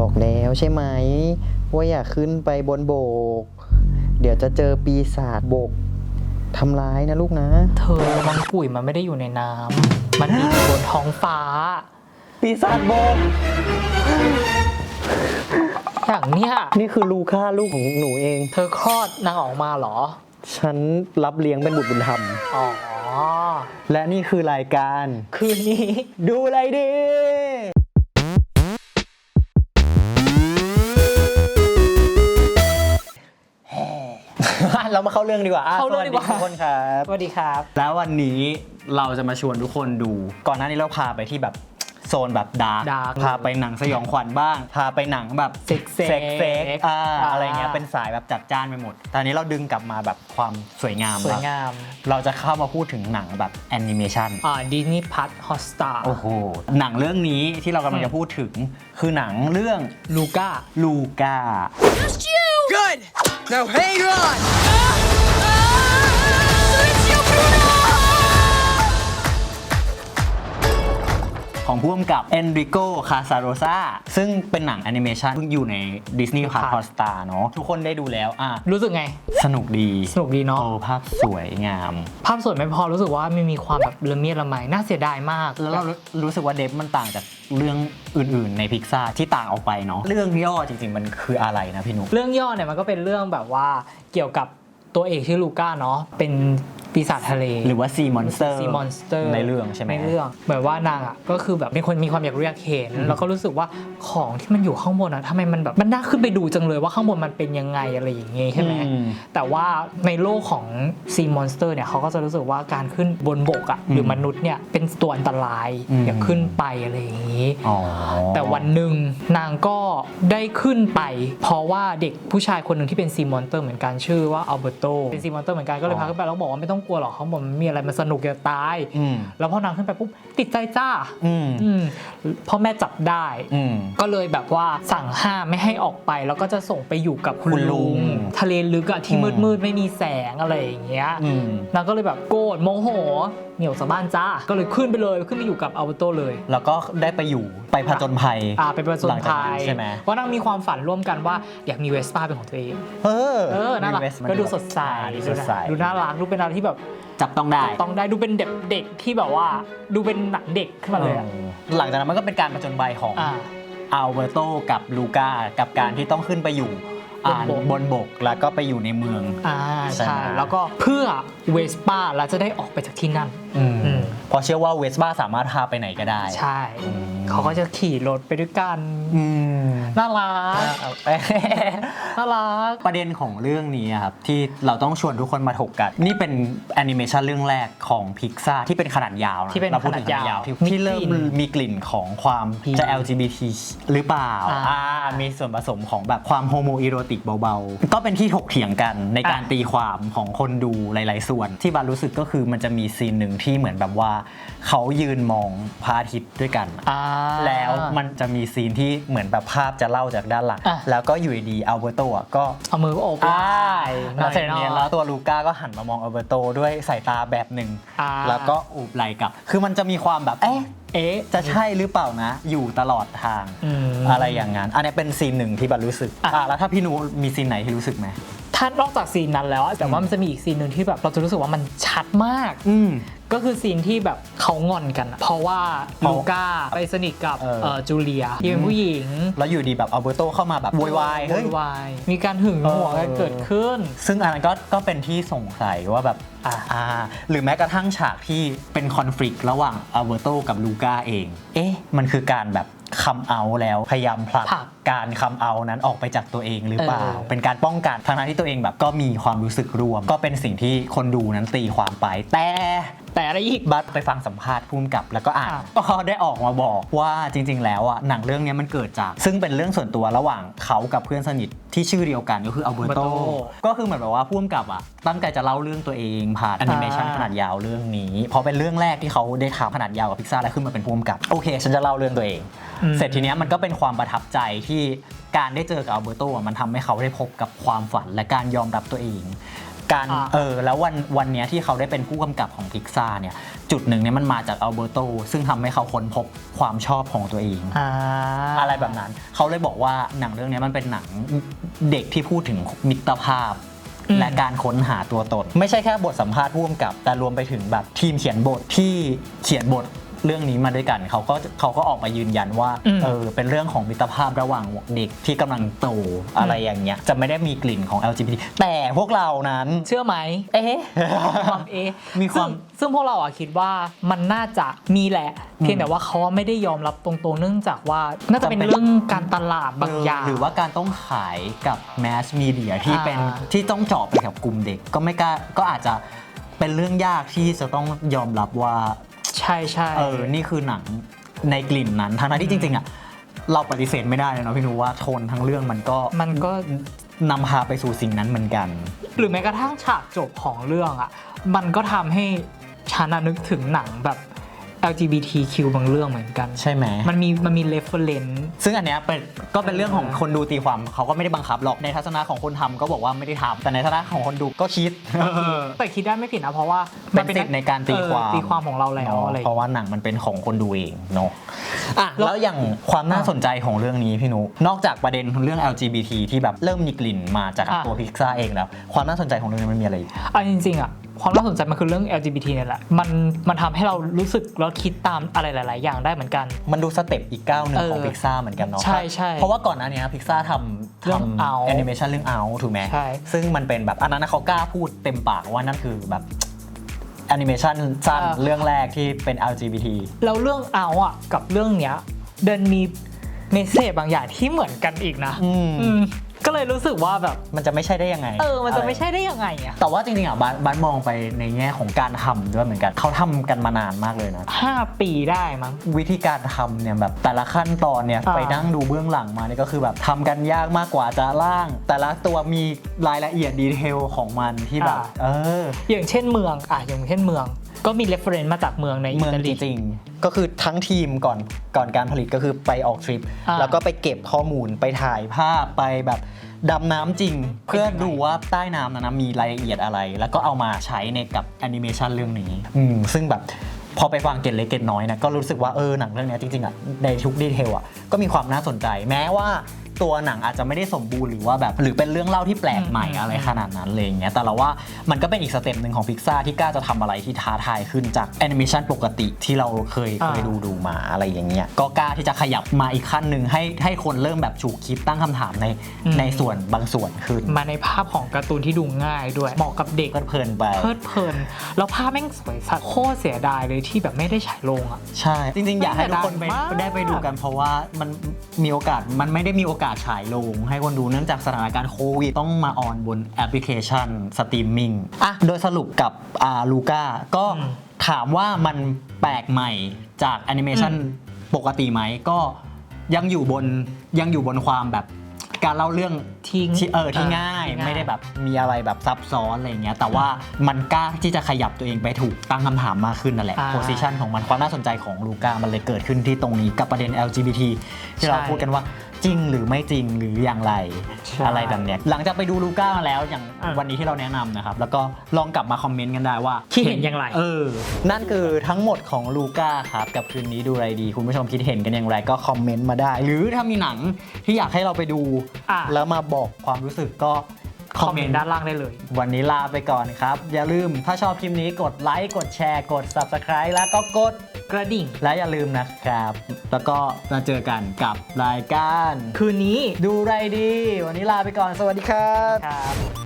บอกแล้วใช่ไหม ว่าอย่าขึ้นไปบนโบก เดี๋ยวจะเจอปีศาจโบกทำร้ายนะลูกนะ เธอมังกุ่ยมันไม่ได้อยู่ในน้ำ มันอยู่บนท้องฟ้า ปีศาจโบก อย่างเนี้ย นี่คือลูค่าลูกของหนูเอง เธอคลอดนางออกมาเหรอ ฉันรับเลี้ยงเป็นบุตรบุญธรรม อ๋อ และนี่คือรายการ คืนนี้ ดูอะไรดี เรามาเข้าเรื่องดีกว่าอะเข้าเรื่องดีกว่าสวัสทุกคนครับ สวัสดีครับ แล้ววันนี้เราจะมาชวนทุกคนดู ก่อนหน้านี้เราพาไปที่แบบโซนแบบดาร์ก dark พาไปหนังสยองขวัญบ้าง พาไปหนังแบบเซ็กเซ็กเซ็กเซ็กอ่าอ่า อะไรเงี้ยเป็นสายแบบจัดจ้านไปหมดแตอนนี้เราดึงกลับมาแบบความสวยงามสวยแล้วงามเราจะเข้ามาพูดถึงหนังแบบแอนิเมชัน อ่าดิสนีย์พัทฮอสตาโอ้โห หนังเรื่องนี้ที่เรากำลังจะพูดถึง คือหนังเรื่องลูก้า ลูกา Good! Now hang on! ของผู้กำกับเอนริโกคาซาโรซาซึ่งเป็นหนังแอนิเมชันเพิ่งอยู่ใน Disney Plus Plus Hotstar เนอะทุกคนได้ดูแล้วอะรู้สึกไง สนุกดีสนุกดีเนาะโอ้ภาพสวยงาม ภาพสวยไม่พอรู้สึกว่ามันมีความแบบละเมียดละไมน่าเสียดายมากแล้วเรารู้รู้สึกว่าเดฟมันต่างจากเรื่อง อื่นๆ ในพิกซาที่ต่างออกไปเนาะเรื่องย่อจริงๆมันคืออะไรนะพี่นุ๊กเรื่องย่อเนี่ยมันก็เป็นเรื่องแบบว่าเกี่ยวกับตัวเอกชื่อลูก้าเนาะเป็น ปีศาจทะเลหรือว่าซีมอนสเตอร์ซีมอนสเตอร์ในเรื่องใช่ไหมในเรื่องเหมือนว่านางอะก็คือแบบเป็นคนมีความอยากรู้อยากเห็น แล้วก็รู้สึกว่าของที่มันอยู่ข้างบนอะทำไมมันแบบมันน่าขึ้นไปดูจังเลยว่าข้างบนมันเป็นยังไงอะไรอย่างเงี้ยใช่ไหมอืมแต่ว่าในโลกของซีมอนสเตอร์เนี่ยเขาก็จะรู้สึกว่าการขึ้นบนบกอะหรือมนุษย์เนี่ยเป็นตัวอันตรายอืมอย่าขึ้นไปอะไรอย่างงี้อ๋อแต่วันหนึ่งนางก็ได้ขึ้นไป เพราะว่าเด็กผู้ชายคนหนึ่งที่เป็นซีมอนเตอร์เหมือนกันชื่อว่าอัลเบโตเป็นซีมอนเตอร์เหมือนกันก็เลยพาขึ้นไปแล้วบอกว่าไม่ต้องกลัวหรอกข้างบนมันมีอะไรมันสนุกจะตายอืมแล้วพอนางขึ้นไปปุ๊บติดใจจ้าอืมอืมพ่อแม่จับได้อืมก็เลยแบบว่าสั่งห้ามไม่ให้ออกไป แล้วก็จะส่งไปอยู่กับคุณคุณลุลุงงทะเลลึกอะที่อืมืมดมืดๆไม่มีแสงอะไรอย่างเงี้ยอืมนางก็เลยแบบโกรธโมโหเหนียวสะบ้านจ้า ก็เลยขึ้นไปเลยขึ้นไปอยู่กับอัลเบโตเลย แล้วก็ได้ไปอยู่ไปผจญภัยอ่าเป็นประสหนลังจากภันั้นยใช่ไหมว่านางมีความฝันร่วมกันว่าอยากมีเวสป้าเป็นของตัวเอง เออเออน่ารัก Request มันก็ดูสดใสอ่าดูสดใสดูน่ารักดูเป็นอะไรที่แบบจับต้องได้ต้องได้ดูเป็นเด็กเด็กที่แบบว่าดูเป็นหนังเด็กขึ้นมาเลยอะเออหลังจากนั้นมันก็เป็นการผจญภัยของอ่าอัลเบโตกับลูก้ากับการที่ต้องขึ้นไปอยู่อ่า บนบกบนบกแล้วก็ไปอยู่ในเมือง อ่าใช่ ใช่ไหมแล้วก็เพื่อเวสป้าแล้วจะได้ออกไปจากที่นั่นอืม อืม เพราะเชื่อว่าเวสบ้าสามารถพาไปไหนก็ได้ใช่อืมเขาก็จะขี่รถไปด้วยกันอืมน่ารักเอ้ยน่ารัก ประเด็นของเรื่องนี้อะครับ ที่เราต้องชวนทุกคนมาถกกัน นี่เป็นแอนิเมชันเรื่องแรกของพิกซาที่เป็นขนาดยาวะที่เป็นเราพูดถึงขนาดยาวที่มีที่เริ่มกลิ่นมีกลิ่นของความจะ LGBT หรือเปล่าอ่า อ่ามีส่วนผสมของแบบความโฮโมอีโรติกเบาๆ ก็เป็นที่ถกเถียงกันในการอะ ตีความของคนดูหลาย ๆ ส่วน ที่บานรู้สึกก็คือมันจะมีซีนหนึ่งที่เหมือนแบบว่าเขายืนมองพระอาทิตย์ด้วยกัน อ่า แล้วมันจะมีซีนที่เหมือนแบบภาพจะเล่าจากด้านหลัง อะ แล้วก็อยู่ดีๆอัลเบโตอะก็เอามือโอบไหล่หน่แล้วอยเสร็จหน่เนี่ยอยแล้วตัวลูก้าก็หันมามองอัลเบโตด้วยสายตาแบบหนึ่ง อ่า แล้วก็อูบไหลกลับ คือมันจะมีความแบบ เอ๊ะ เอ๊ะ จะใช่หรือเปล่านะ อยู่ตลอดทางอืมอะไรอย่างนั้น อันนี้เป็นซีนหนึ่งที่บันรู้สึกอะ อะแล้วถ้าพี่นูมีซีนไหนที่รู้สึกไหม ถ้านอกจากซีนนั้นแล้วอะแต่ว่ามันจะมีอีกซีนหนึ่งที่แบบเราจะรู้สึกว่ามันชัดมาก อืม ก็คือซีนที่แบบเขางอนกันอะเพราะว่าเพราะลูก้าไปสนิทกับเออ เอ่อจูเลียที่เป็นผู้หญิงแล้วอยู่ดีแบบอัลเบโตเข้ามาแบบโวยวายเฮ้ยโวยวายมีการหึงหวงกันเกิดขึ้น ซึ่งอันนั้นก็ก็เป็นที่สงสัยว่าแบบอะอ่าหรือแม้กระทั่งฉากที่เป็นคอน FLICT ระหว่างอัลเบโตกับลูก้าเอง เอ๊ะ มันคือการแบบ คัมเอาแล้วพยายามผลักผลักการคัมเอานั้นออกไปจากตัวเองหรือเปล่า เออ เป็นการป้องกันทั้งๆที่ตัวเองแบบก็มีความรู้สึกรวม ก็เป็นสิ่งที่คนดูนั้นตีความไป แต่แต่อะไรอีก บัสไปฟังสัมภาษณ์ภูมิกับแล้วก็อ่านอะก็ได้ออกมาบอกว่าจริง ๆ แล้วอะหนังเรื่องเนี้ยมันเกิดจาก ซึ่งเป็นเรื่องส่วนตัวระหว่างเขากับเพื่อนสนิทที่ชื่อเดียวกันก็คืออัลเบโต Alberto ก็คือเหมือนแบบว่าผู้กำกับอะตั้งใจจะเล่าเรื่องตัวเองผ่านแอนิเมชันอ่า ขนาดยาวเรื่องนี้เพราะเป็นเรื่องแรกที่เขาได้ทำขนาดยาวกับพิกซาแล้วขึ้นมาเป็นผู้กำกับโอเค ฉันจะเล่าเรื่องตัวเองอืมเสร็จทีเนี้ยมันก็เป็นความประทับใจที่การได้เจอกับอัลเบโตอะมันทำให้เขาได้พบกับความฝันและการยอมรับตัวเอง การอ่าเออแล้ววันวันเนี้ยที่เขาได้เป็นผู้กำกับของพิกซาเนี่ยจุดหนึ่งเนี่ยมันมาจากอัลเบอร์โตซึ่งทำให้เขาค้นพบความชอบของตัวเองอ่าอะไรแบบนั้น เขาเลยบอกว่าหนังเรื่องนี้มันเป็นหนังเด็กที่พูดถึงมิตรภาพอืมและการค้นหาตัวตน ไม่ใช่แค่บทสัมภาษณ์ผู้กำกับ แต่รวมไปถึงแบบทีมเขียนบทที่เขียนบท เรื่องนี้มาด้วยกันเขาก็เขาก็ออกมายืนยันว่าอืม เออเป็นเรื่องของมิตรภาพระหว่างเด็กที่กำลังโตอะไรอย่างเงี้ยจะไม่ได้มีกลิ่นของ LGBT แต่พวกเรานั้น เชื่อไหม เอ๊ะ ความเอะมีความซึ่งซึ่งพวกเราอะคิดว่ามันน่าจะมีแหละ เพียงแต่ว่าเขาไม่ได้ยอมรับตรงๆ เนื่องจากว่า น่าจะเป็นเรื่องการตลาดบางอย่าง หรือว่าการต้องขายกับแมสมีเดียที่อ่าเป็นที่ต้องเจาะไปกับกลุ่มเด็กก็ไม่กล้าก็อาจจะเป็นเรื่องยากที่จะต้องยอมรับว่า ใช่ใช่เออ นี่คือหนังในกลิ่นนั้นทั้งๆที่จริงๆอะเราปฏิเสธไม่ได้เลยเนาะพี่นุว่าโทนทั้งเรื่องมันก็มันก็นำพาไปสู่สิ่งนั้นเหมือนกัน หรือแม้กระทั่งฉากจบของเรื่องอะ มันก็ทำให้ฉันอะนึกถึงหนังแบบ LGBTQ บางเรื่องเหมือนกันใช่ไหม มันมีมันมี reference ซึ่งอันเนี้ยเป็นก็เป็นเรื่องของคนดูตีความเขาก็ไม่ได้บังคับหรอกในทัศนะของคนทำก็บอกว่าไม่ได้ทำแต่ในทัศนะของคนดูก็คิด แต่คิดได้ไม่ผิดนะเพราะว่าเป็นสิทธิ์ในการตีความ เออตีความของเราแล้วเนอะอะไร เพราะว่าหนังมันเป็นของคนดูเองเนาะอะแล้วอย่างความน่าสนใจของเรื่องนี้พี่นุ นอกจากประเด็นเรื่อง LGBT ที่แบบเริ่มมีกลิ่นมาจากอะ ตัวพิกซ่าเองแล้ว ความน่าสนใจของเรื่องนี้มันมีอะไรอีก เอาจริงๆอะ ความน่าสนใจมันคือเรื่อง LGBT เนี่ยแหละ มันมันทำให้เรารู้สึกแล้วคิดตามอะไรหลาย ๆ อย่างได้เหมือนกัน มันดูสเต็ปอีกก้าวหนึ่งเออของพิกซ่าเหมือนกันเนาะใช่ใช่เพราะว่าก่อนหน้านี้พิกซ่าทำเรื่องทำ Out แอนิเมชันเรื่องเอาถูกไหมใช่ ซึ่งมันเป็นแบบอันนั้นนะเขากล้าพูดเต็มปากว่านั่นคือแบบแอนิเมชันสั้นเรื่องแรกที่เป็น LGBT แล้วเรื่องเอาอะกับเรื่องเนี้ยเดินมีเมสเซจบางอย่างที่เหมือนกันอีกนะอืม อืม ก็เลยรู้สึกว่าแบบมันจะไม่ใช่ได้ยังไงเออ มันจะรไม่ใช่ได้ยังไงอะแต่ว่าจริงๆอะบ้านบ้านมองไปในแง่ของการทำด้วยเหมือนกันเขาทำกันมานานมากเลยนะ ห้าปีได้มั้ง วิธีการทำเนี่ยแบบแต่ละขั้นตอนเนี่ยอ่า ไปนั่งดูเบื้องหลังมาเนี่ยก็คือแบบทำกันยากมากกว่าจะล่าง แต่ละตัวมีรายละเอียดดีเทลของมันที่แบบ เออ อย่างเช่นเมืองอะอย่างเช่นเมือง ก็มี reference มาจากเมืองในอิเมืองตาจลีริงๆก็คือทั้งทีมก่อนก่อนการผลิตก็คือไปออกทริป อ่าแล้วก็ไปเก็บข้อมูลไปถ่ายภาพไปแบบดำน้ำจริง เพื่อดูว่าใต้น้ำนั้นนะมีรายละเอียดอะไร แล้วก็เอามาใช้ในกับแอนิเมชันเรื่องนี้อืมซึ่งแบบพอไปฟังเกตเล็กเกตน้อยนะก็รู้สึกว่าเออหนังเรื่องเนี้ยจริงๆอะในทุกดีเทลอะก็มีความน่าสนใจ แม้ว่า ตัวหนังอาจจะไม่ได้สมบูรณ์หรือว่าแบบหรือเป็นเรื่องเล่าที่แปลกใหม่อืมอะไรขนาดนั้นเลยอย่างเงี้ยแต่เราว่ามันก็เป็นอีกสเต็ปหนึ่งของพิกซ่าที่กล้าจะทำอะไรที่ท้าทายขึ้นจากแอนิเมชันปกติที่เราเคยเคยอ่าดูดูมาอะไรอย่างเงี้ยก็กล้าที่จะขยับมาอีกขั้นหนึ่งให้ให้คนเริ่มแบบฉุกคิดตั้งคำถามในอืมในส่วนบางส่วนขึ้น มาในภาพของการ์ตูนที่ดูง่ายด้วยเหมาะกับเด็กเพลิดเพลินไปเพลิดเพลินแล้วภาพแม่งสวยสัสโคตรเสียดายเลยที่แบบไม่ได้ฉายลงอะใช่ จริงๆ อยากให้ทุกคนไปเสียดายมากได้ไปดูกันเพราะว่ามันมีโอกาสมันไม่ได้มีโอกาสฉายลง ให้คนดูเนื่องจากสถานการณ์โควิดต้องมาออนบนแอปพลิเคชันสตรีมมิ่งอะโดยสรุปกับอ่าลูก้าก็อืมถามว่ามันแปลกใหม่จากแอนิเมชันอืมปกติไหมก็ยังอยู่บนยังอยู่บนความแบบการเล่าเรื่องทิ้งที่เออที่ง่ายที่ง่าย ไม่ได้แบบมีอะไรแบบซับซ้อนอะไรอย่างเงี้ยแต่ว่ามันกล้าที่จะขยับตัวเองไปถูกตั้งคำถามมากขึ้นนั่นแหละอ่าโพสิชันของมันความน่าสนใจของลูก้ามันเลยเกิดขึ้นที่ตรงนี้กับประเด็น LGBT ที่เราใช่พูดกันว่า จริงหรือไม่จริงหรืออย่างไรใช่ อะไรแบบเนี้ยหลังจากไปดูลูก้ามาแล้วอย่างอะวันนี้ที่เราแนะนำนะครับ แล้วก็ลองกลับมาคอมเมนต์กันได้ว่าคิดเห็นอย่างไร เออ นั่นคือทั้งหมดของลูก้าครับ กับคืนนี้ดูอะไรดี คุณผู้ชมคิดเห็นกันอย่างไรก็คอมเมนต์มาได้ หรือถ้ามีหนังที่อยากให้เราไปดู อะแล้วมาบอกความรู้สึกก็คอมเมนต์ด้านล่างได้เลย วันนี้ลาไปก่อนครับ อย่าลืมถ้าชอบคลิปนี้กดไลค์กดแชร์ กด Subscribe แล้วก็กด กระดิ่ง และอย่าลืมนะครับ แล้วก็มาเจอกันกับรายการ คืนนี้ดูไรดี วันนี้ลาไปก่อน สวัสดีครับ ครับ